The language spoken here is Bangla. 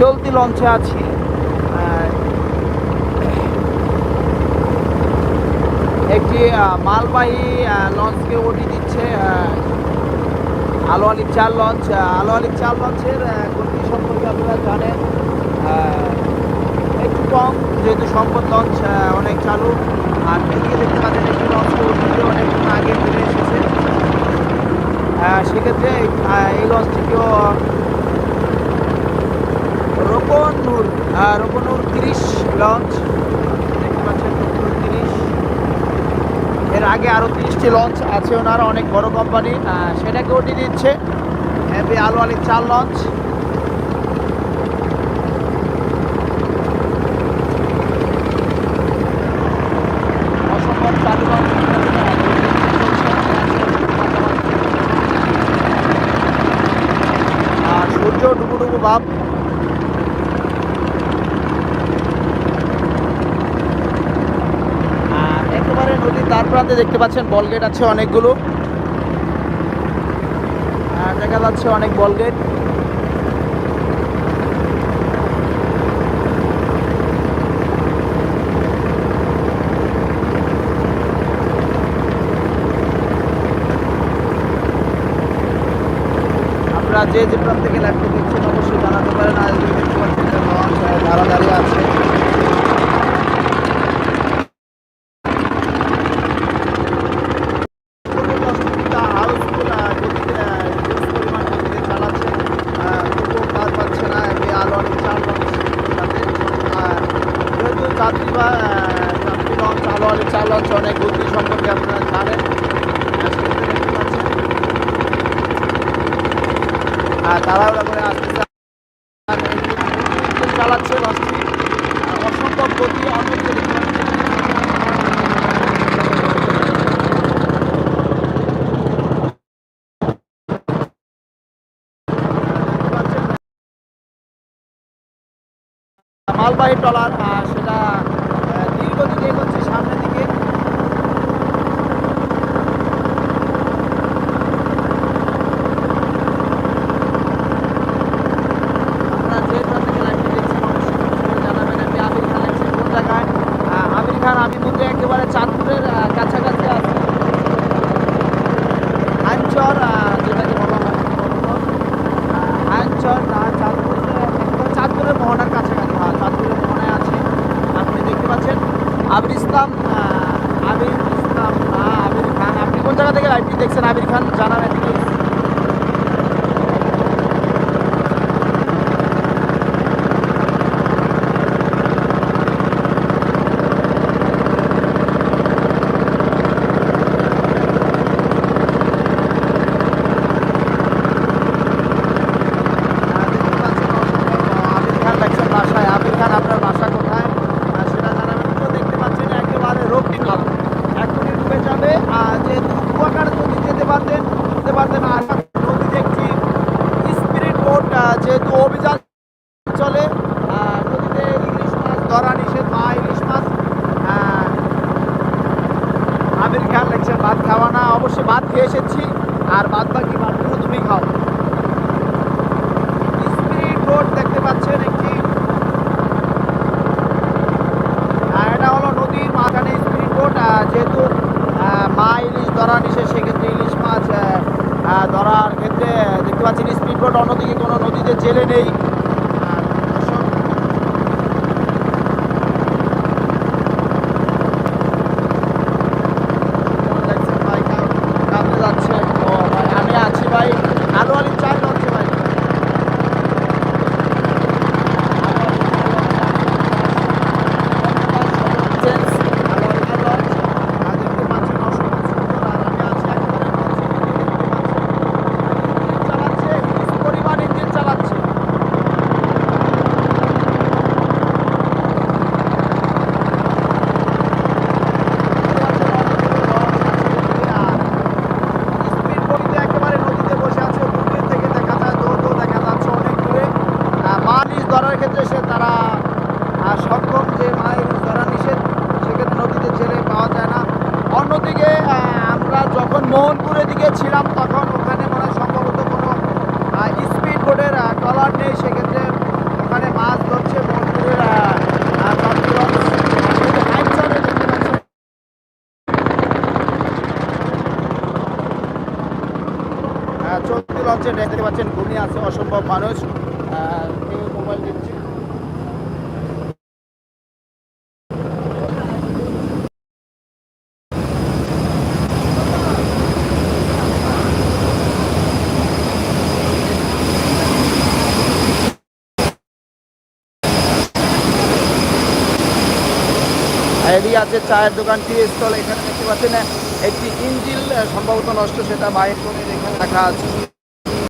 চলতি লঞ্চে আছি। একটি মালবাহী লঞ্চকে ওটি দিচ্ছে আলো আলী চার লঞ্চ। আলো আলী চার লঞ্চের গতি সম্পর্কে আপনারা জানেন। একটু কম, যেহেতু সম্পদ লঞ্চ অনেক চালু আর এদিকে দেখতে পাচ্ছেন একটি লঞ্চকে ওটি দিয়ে অনেকক্ষণ আগে ফিরে এসেছে আহ, সেক্ষেত্রে আহ, এই লঞ্চটিকেও রোপনুর রোপনুর তিরিশ লঞ্চ দেখতে পাচ্ছেন রোপনুর তিরিশ। এর আগে আরও তিরিশটি লঞ্চ আছে ওনার, অনেক বড় কোম্পানি সেটাকে ওটি দিচ্ছে। এমবি আলু আলি চার লঞ্চ সূর্য ডুবু ভাব আর একেবারে নদীর তার প্রান্তে দেখতে পাচ্ছেন বলগেট আছে অনেকগুলো। আর দেখা যাচ্ছে অনেক বলগেট আপনারা যে যে প্রান্ত থেকে লাইভটা দেখছেন অবশ্যই জানাতে পারেন। আর দেখতে পাচ্ছেন লঞ্চ দাঁড়িয়ে আছে। যাত্রী লঞ্চ অনেক গতি সম্পর্কে আপনারা জানেন। আর তাড়াহুড়া করে আসতেছে। চালাচ্ছে অসম্ভব গতি, অনেক মালবাহী ট্রলার সেটা আহ, ধীর গতিতে এগোচ্ছে সামনের দিকে আপনারা যে প্রান্ত থেকে লাইভটি দেখছেন অবশ্যই কমেন্ট করে জানাবেন আমি আমির খান আছি কোন জায়গায় আহ, আমির খান আমি কিন্তু একেবারে চাঁদপুরের আহ, কাছাকাছি আছি আঞ্চর আহ, যেটাকে বলা হয় সম্ভবত। আহ, আঞ্চর আহ, চাঁদপুর একদম চাঁদপুরের মোহনার কাছাকাছি হয় চাঁদপুরের মোহনায় আছে আপনি দেখতে পাচ্ছেন আহ, আবির ইসলাম আমির খান। আপনি কোন জায়গা থেকে লাইভটি দেখছেন? আমির খান জানাবেন প্লিজ আবির খান দেখছেন বাসায় আবির খান আপনার বাসা কোথায় আহ, সেটা জানাবেন তো দেখতে পাচ্ছেন একেবারে রোগটি নাম এখনই ডুবে যাবে আর যেহেতু কুয়াকাটা নদী যেতে পারতেন যেতে পারতেন আর নদীতে একটি স্পিরিট বোট যেহেতু অভিযান চলে আহ, নদীতে ইলিশ মাছ ধরা নিষেধ বা ইলিশ মাছ আহ, আমির খান লেগছেন ভাত খাওয়া না অবশ্যই ভাত খেয়ে এসেছি, আর বাদ বাকি ভাতগুলো তুমি খাও। স্পিরিট বোট দেখতে পাচ্ছেন একটি। আর এটা হলো নদীর মাঝখানে স্পিরিট বোট যেহেতু মা ইলিশ ধরা নিষেধ সেক্ষেত্রে ইলিশ মাছ ধরার ক্ষেত্রে দেখতে পাচ্ছেন স্পিড বোট অন্যদিকে কোনো নদীতে জেলে নেই। মোহনপুরের দিকে ছিলাম তখন, ওখানে মনে সম্ভবত কোনো স্পিড বোর্ডের ট্রলার নেই, সেক্ষেত্রে ওখানে মাছ ধরছে মোহনপুরের চলতে লঞ্চে দেখতে পাচ্ছেন, ঘুমিয়ে আছে অসম্ভব মানুষ। কেউ মোবাইল এদিকে আছে চায়ের দোকান টি স্টল এখানে দেখতে পাচ্ছেন। একটি ইঞ্জিল সম্ভবত নষ্ট, সেটা বাইর করে এখানে রাখা আছে।